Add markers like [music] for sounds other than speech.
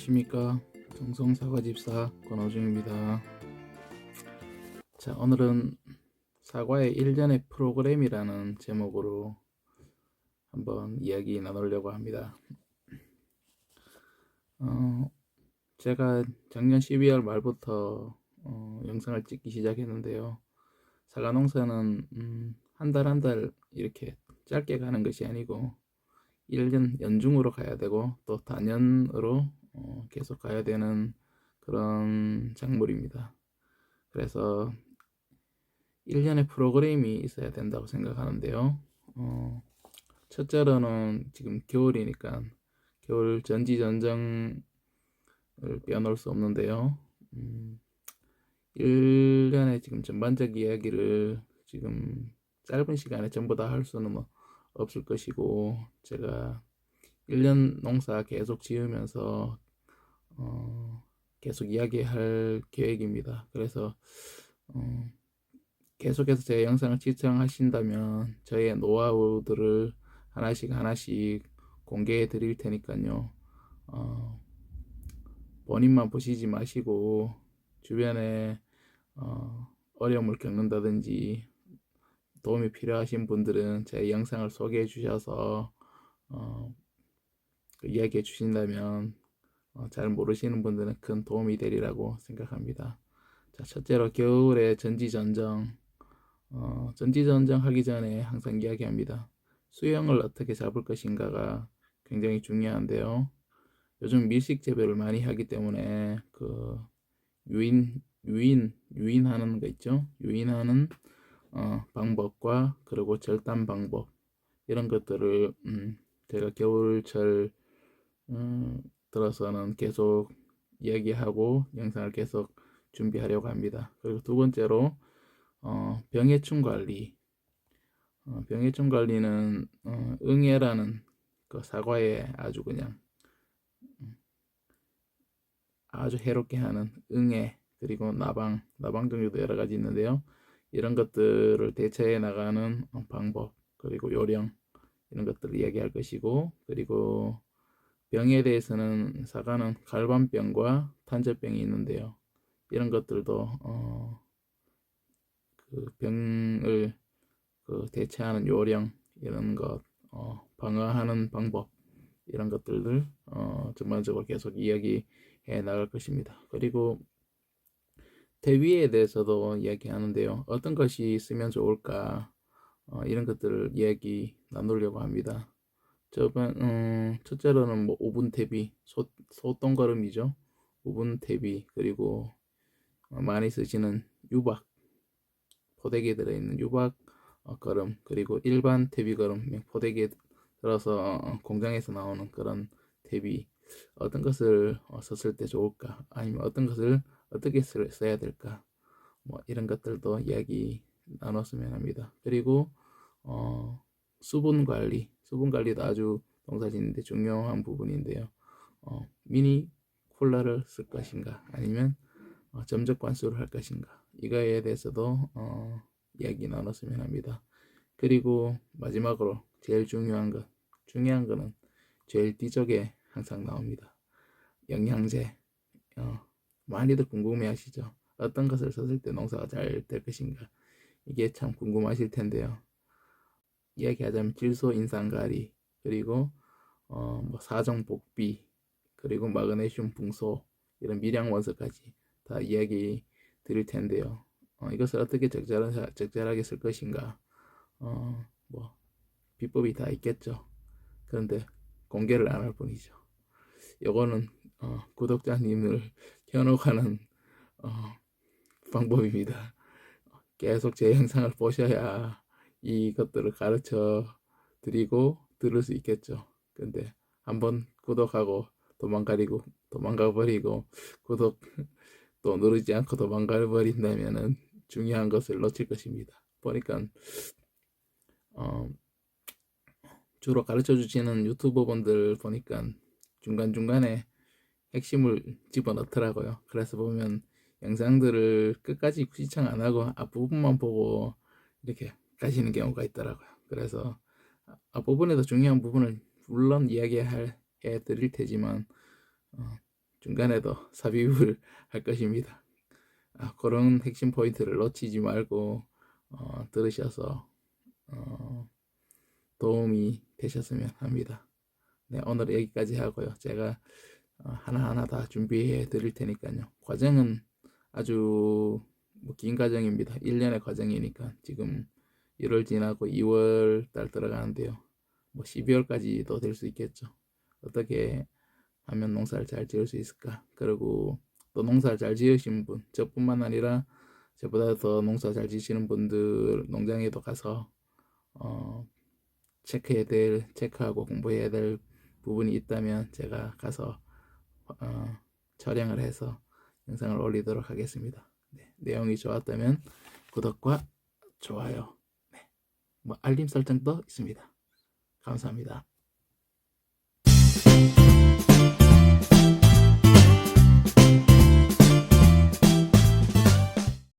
안녕하십니까. 정성사과집사 권호중입니다. 자 오늘은 사과의 일련의 프로그램이라는 제목으로 한번 이야기 나누려고 합니다. 어, 제가 작년 12월 말부터 어, 영상을 찍기 시작했는데요. 사과 농사는 음, 한달 한 달 이렇게 짧게 가는 것이 아니고 1년 연중으로 가야 되고 또 단연으로 어, 계속 가야 되는 그런 작물입니다. 그래서 1년의 프로그램이 있어야 된다고 생각하는데요. 어, 첫째로는 지금 겨울이니까 겨울 전지전정을 빼놓을 수 없는데요. 음, 1년의 지금 전반적 이야기를 지금 짧은 시간에 전부 다 할 수는 뭐 없을 것이고 제가 1년 농사 계속 지으면서 어, 계속 이야기할 계획입니다. 그래서 어, 계속해서 제 영상을 시청하신다면 저의 노하우들을 하나씩 하나씩 공개해 드릴 테니까요. 어, 본인만 보시지 마시고 주변에 어, 어려움을 겪는다든지 도움이 필요하신 분들은 제 영상을 소개해 주셔서 어, 그 이야기해 주신다면 어, 잘 모르시는 분들은 큰 도움이 되리라고 생각합니다. 자, 첫째로 겨울에 전지전정 어, 전지전정 하기 전에 항상 이야기합니다. 수영을 어떻게 잡을 것인가가 굉장히 중요한데요. 요즘 밀식 재배를 많이 하기 때문에 그 유인 유인 유인하는 거 있죠. 유인하는 어, 방법과 그리고 절단 방법 이런 것들을 음, 제가 겨울철 음, 들어서는 계속 이야기하고 영상을 계속 준비하려고 합니다. 그리고 두 번째로 어, 병해충 관리 어, 병해충 관리는 어, 응애라는 그 사과에 아주 그냥 음, 아주 해롭게 하는 응애 그리고 나방 나방 종류도 여러 가지 있는데요. 이런 것들을 대처해 나가는 방법 그리고 요령 이런 것들을 이야기할 것이고 그리고 병에 대해서는 사과는 갈반병과 탄저병이 있는데요. 이런 것들도 어, 그 병을 그 대체하는 요령 이런 것 어, 방어하는 방법 이런 것들을 어, 전반적으로 계속 이야기해 나갈 것입니다. 그리고 대위에 대해서도 이야기하는데요. 어떤 것이 있으면 좋을까 어, 이런 것들을 이야기 나누려고 합니다. 저번 음, 첫째로는 뭐 오븐 대비 소, 소똥거름이죠. 오븐 대비 그리고 어, 많이 쓰시는 유박 포대기에 들어있는 유박 어, 거름 그리고 일반 대비 거름 포대기에 들어서 어, 공장에서 나오는 그런 대비 어떤 것을 어, 썼을 때 좋을까 아니면 어떤 것을 어떻게 써야 될까 뭐 이런 것들도 이야기 나눴으면 합니다. 그리고 어, 수분 관리, 수분 관리도 아주 농사짓는데 중요한 부분인데요. 어, 미니 콜라를 쓸 것인가 아니면 어, 점적 관수를 할 것인가 이거에 대해서도 어, 이야기 나눴으면 합니다. 그리고 마지막으로 제일 중요한 것 중요한 거는 제일 뒤쪽에 항상 나옵니다. 영양제 어, 많이들 궁금해 하시죠. 어떤 것을 썼을 때 농사가 잘 될 것인가. 이게 참 궁금하실 텐데요. 이야기하자면 질소 인산가리, 그리고 어, 뭐 사정 복비, 그리고 마그네슘 붕소, 이런 미량 원소까지 다 이야기 드릴 텐데요. 어, 이것을 어떻게 적절하, 적절하게 쓸 것인가. 어, 뭐, 비법이 다 있겠죠. 그런데 공개를 안 할 뿐이죠. 요거는 어, 구독자님을 [laughs] 현혹하는 어, 방법입니다. 계속 제 영상을 보셔야 이것들을 가르쳐 드리고 들을 수 있겠죠. 근데 한번 구독하고 도망가리고 도망가 버리고 구독 또 누르지 않고 도망가 버린다면은 중요한 것을 놓칠 것입니다. 보니까 어, 주로 가르쳐 주시는 유튜버 분들 보니까 중간중간에 핵심을 집어넣더라고요. 그래서 보면 영상들을 끝까지 시청 안 하고 앞부분만 보고 이렇게 가시는 경우가 있더라고요. 그래서 앞부분에도 중요한 부분을 물론 이야기해 드릴 테지만 어, 중간에도 삽입을 [laughs] 할 것입니다. 아, 그런 핵심 포인트를 놓치지 말고 어, 들으셔서 어, 도움이 되셨으면 합니다. 네, 오늘 여기까지 하고요. 제가 어, 하나하나 다 준비해 드릴 테니까요. 과정은 아주 뭐 긴 과정입니다. 1년의 과정이니까 지금 1월 지나고 2월 달 들어가는데요. 뭐 12월까지도 될 수 있겠죠. 어떻게 하면 농사를 잘 지을 수 있을까? 그리고 또 농사를 잘 지으신 분, 저뿐만 아니라 저보다 더 농사 잘 지시는 분들 농장에도 가서 어, 체크해야 될, 체크하고 공부해야 될 부분이 있다면 제가 가서 어, 촬영을 해서 영상을 올리도록 하겠습니다. 네, 내용이 좋았다면 구독과 좋아요, 네, 뭐 알림 설정도 있습니다. 감사합니다.